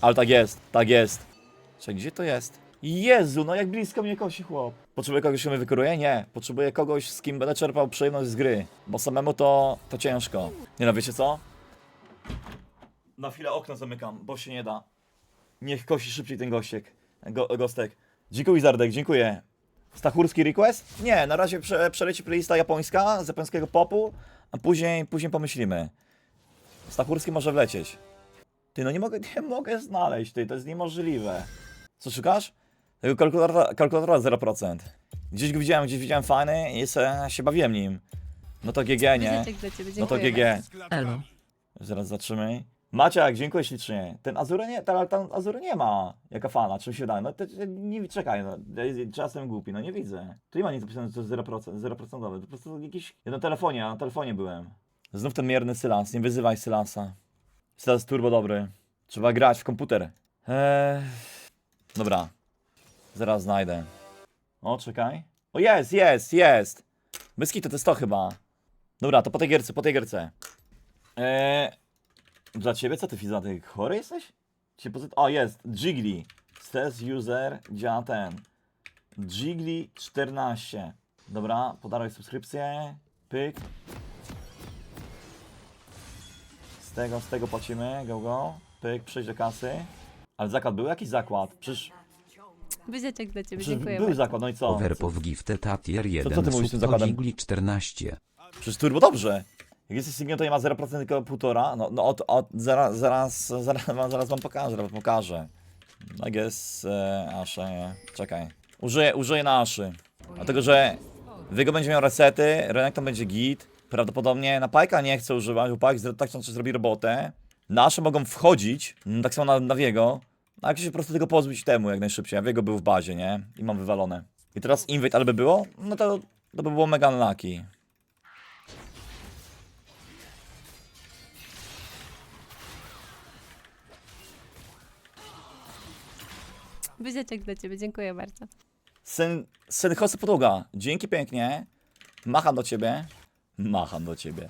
Ale tak jest, tak jest. Czekaj, gdzie to jest? Jezu, no jak blisko mnie kosi chłop. Potrzebuję kogoś, kto mnie wykuruje? Nie. Potrzebuję kogoś, z kim będę czerpał przyjemność z gry. Bo samemu to, to ciężko. Nie no, wiecie co? Na chwilę okno zamykam, bo się nie da. Niech kosi szybciej ten gościek. Go, gostek. Dziękuję Zardek, dziękuję. Stachurski request? Nie, na razie prze, przeleci playlista japońska z japońskiego popu, a później, później pomyślimy. Stachurski może wlecieć. Ty, no nie mogę, nie mogę znaleźć, ty, to jest niemożliwe. Co szukasz? Tego kalkulatora, kalkulatora 0%. Gdzieś go widziałem, gdzieś widziałem fajny i se, się bawiłem nim. No to GG, nie? Wizyczek dla ciebie, No to GG. Elo. Zaraz zatrzymaj. Maciak, dziękuję ślicznie. Ten Azura nie, ten, ten Azura nie ma. Jaka fana, czym się da? No to, to nie, czekaj, no. Czasem głupi, no nie widzę. Tu nie ma nic napisane, że to jest 0%, 0%, to po prostu jakiś... Ja na telefonie, ja na telefonie byłem. Znów ten mierny Sylas, nie wyzywaj Sylasa. Sylas turbo dobry. Trzeba grać w komputer. Eee... Dobra. Zaraz znajdę. O, czekaj. O, jest, jest, jest! Kitu, to jest to chyba. Dobra, to po tej gierce, po tej gierce. Eee... Dla ciebie co ty fizaty? Chory jesteś? Cię pozy... O jest, Jiggly. Says user, działa ten. Jiggly 14. Dobra, podaruj subskrypcję. Pyk. Tego, z tego płacimy, go go. Pyk, przejść do kasy. Ale zakład był jakiś zakład? Przecież, Wizyczek dla ciebie, przecież dziękuję był bardzo. zakład, no i co? Overpow gifted a tier 1 co ty mówisz z tym zakładem? Subtogigli 14. Przecież turbo dobrze. Jak jesteś single, to nie ma 0% tylko 1,5. No, no od, od, zaraz, zaraz, zaraz, wam- zaraz wam pokażę, zaraz wam pokażę. I guess, e, Asze, nie. Czekaj. Użyję, użyję na Aszy. Dlatego, że Wygo będzie miał resety, Renekton będzie git. Prawdopodobnie na Pajka nie chcę używać, bo Pajk tak czy zrobi robotę. Na Asze mogą wchodzić, mm, tak samo na, na Wiego. A jak się po prostu tego pozbyć temu jak najszybciej. A Wiego był w bazie, nie? I mam wywalone. I teraz Invade, ale by było? No to, to by było mega unlucky. Wizyczek dla ciebie, dziękuję bardzo. Syn, syn Jose Podłoga, dzięki pięknie. Macham do ciebie. Macham do ciebie.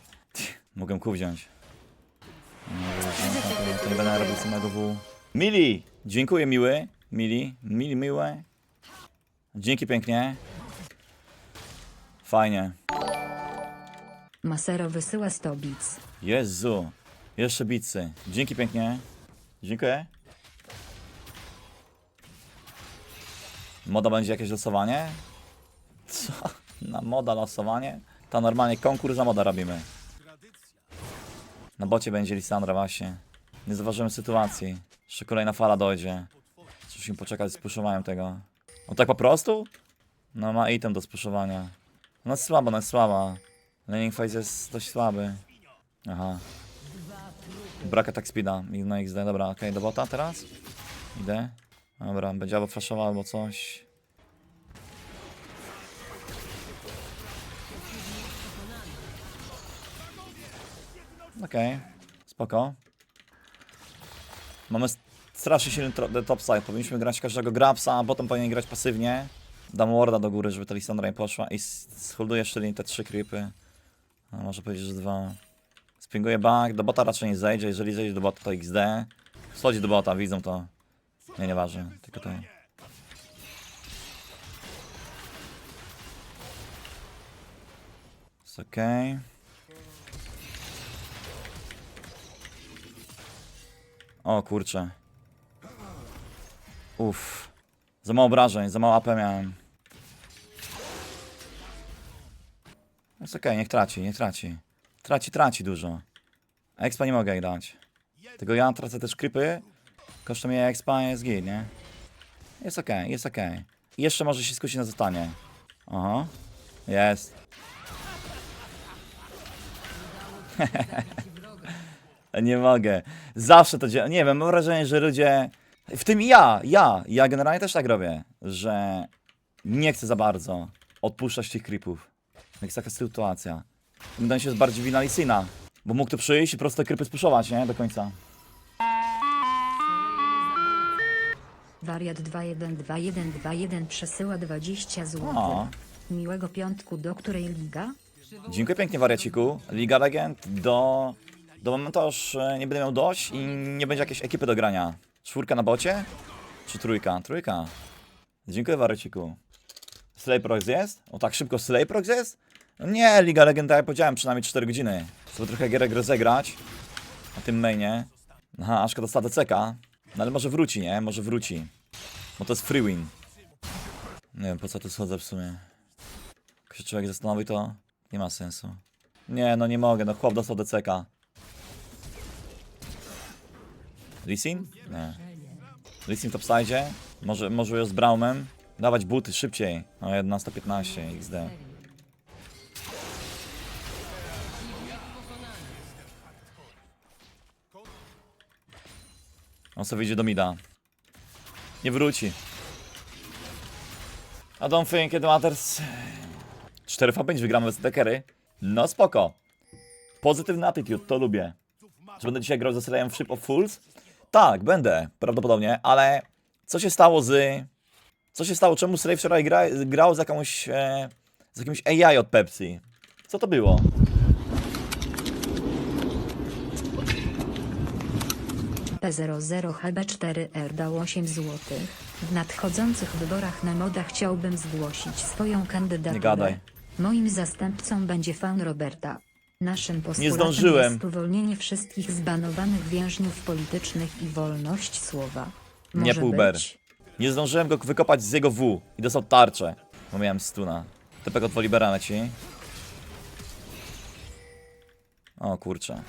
Mogę ku wziąć. Nie, to nie będę robił samego W. Mili, dziękuję miły. Mili, mili, miłe. Dzięki pięknie. Fajnie. Masero wysyła 100 bits. Jezu. Jeszcze bicy. Dzięki pięknie. Dziękuję. Moda będzie jakieś losowanie? Co? Na moda losowanie? To normalnie konkurs na moda robimy. Na bocie będzie Lisandra właśnie. Nie zauważymy sytuacji. Jeszcze kolejna fala dojdzie. Musimy poczekać z puszowaniem tego. No tak po prostu? No ma item do spuszowania. No jest słaba, no jest słaba. Laning phase jest dość słaby. Aha. Brak attack speeda. Na XD. Dobra, okej, do bota teraz. Idę. Dobra, będzie albo flashował, albo coś. Okej, spoko. Mamy strasznie silny topside. Powinniśmy grać każdego grabsa, a potem powinien grać pasywnie. Dam warda do góry, żeby ta Lissandra nie poszła i sholduję jeszcze te trzy creepy. A może powiedzieć, że dwa. Spinguję back, do bota raczej nie zejdzie, jeżeli zejdzie do bota to XD. Schodzi do bota, widzą to. Nie, nieważne, tylko to. Jest okej. O kurczę. Uff. Za mało obrażeń, za mało AP miałem. Jest okej, niech traci, niech traci. Traci, traci dużo. Expa nie mogę grać. Tylko ja tracę też krypy. Kosztem mnie expa jest git, nie? Jest okej, jest okej. I Jeszcze może się skusić na zostanie. Aha. Jest. nie mogę. Zawsze to działa. Nie wiem, mam wrażenie, że ludzie... W tym i ja, ja. Ja generalnie też tak robię, że nie chcę za bardzo odpuszczać tych creepów. Jak jest taka sytuacja. Wydaje mi się, jest bardziej wina Lisina. Bo mógł tu przyjść i prosto krypy spuszować, nie? Do końca. Wariat 212121 przesyła 20 zł. O. Miłego piątku, do której liga? Dziękuję pięknie, wariaciku. Liga Legend do, do momentu aż e, nie będę miał dość i nie będzie jakiejś ekipy do grania. Czwórka na bocie? Czy trójka? Trójka. Dziękuję, Wareciku. Slayprox jest? O, tak szybko Slayprox jest? No nie, Liga Legend, tak jak powiedziałem, przynajmniej 4 godziny. Chcę trochę gierek rozegrać na tym mainie. Aha, to statę ceka. No ale może wróci, nie? Może wróci. Bo to jest free win. Nie wiem, po co tu schodzę w sumie. Jak się człowiek zastanowi, to nie ma sensu. Nie, no nie mogę, no chłop dostał DCK. Lisin? Nie. Lisin w topside? Może, może ją z Braumem? Dawać buty szybciej. No 11-15 XD. On sobie idzie do mida. Nie wróci. I don't think it matters. 4 v 5 wygramy bez dekery. No spoko. Pozytywny attitude, to lubię. Czy będę dzisiaj grał ze serialem Ship of Fools? Tak, będę, prawdopodobnie, ale co się stało z... Co się stało? Czemu Slay wczoraj gra, grał z jakąś... E, z jakimś AI od Pepsi? Co to było? P00HB4R dał 8 zł. W nadchodzących wyborach na moda chciałbym zgłosić swoją kandydaturę. Nie gadaj. Moim zastępcą będzie fan Roberta. Naszym postulatem zdążyłem. jest uwolnienie wszystkich zbanowanych więźniów politycznych i wolność słowa. Nie, Może Puber. być? Nie zdążyłem go wykopać z jego W i dostał tarczę, bo miałem stuna. Tepek od Wolibera leci. O kurczę.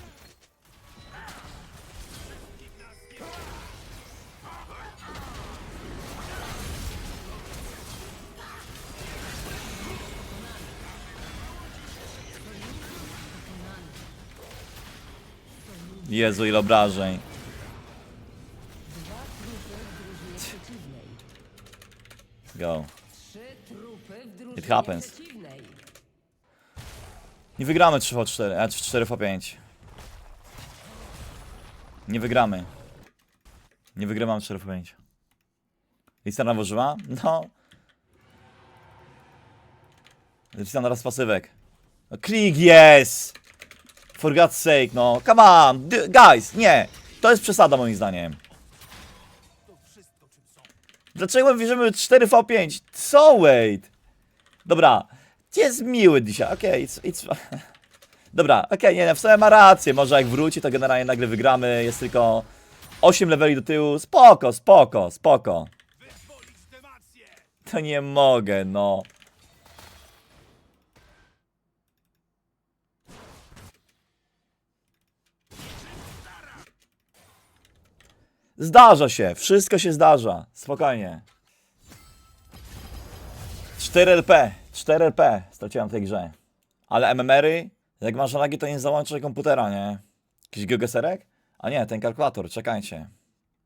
Jezu, ile obrażeń. Go. It happens. Nie wygramy 3 v 4, a 4 v 5. Nie wygramy. Nie wygrywam 4 v 5. Lista nałożyła? No. Lista na raz pasywek. No, klik jest! For God's sake, no. Come on! Guys, nie! To jest przesada moim zdaniem. Dlaczego bierzemy 4v5? Co wait? Dobra, jest miły dzisiaj, okej, it's, it's... Dobra, okej, nie, w sumie ma rację, może jak wróci, to generalnie nagle wygramy, jest tylko 8 leveli do tyłu, spoko, spoko, spoko. To nie mogę, no. Zdarza się, wszystko się zdarza, spokojnie. 4LP, 4LP straciłem w tej grze. Ale MMR-y, jak masz lagi, to nie załączaj komputera, nie? Jakiś geogeserek? A nie, ten kalkulator, czekajcie.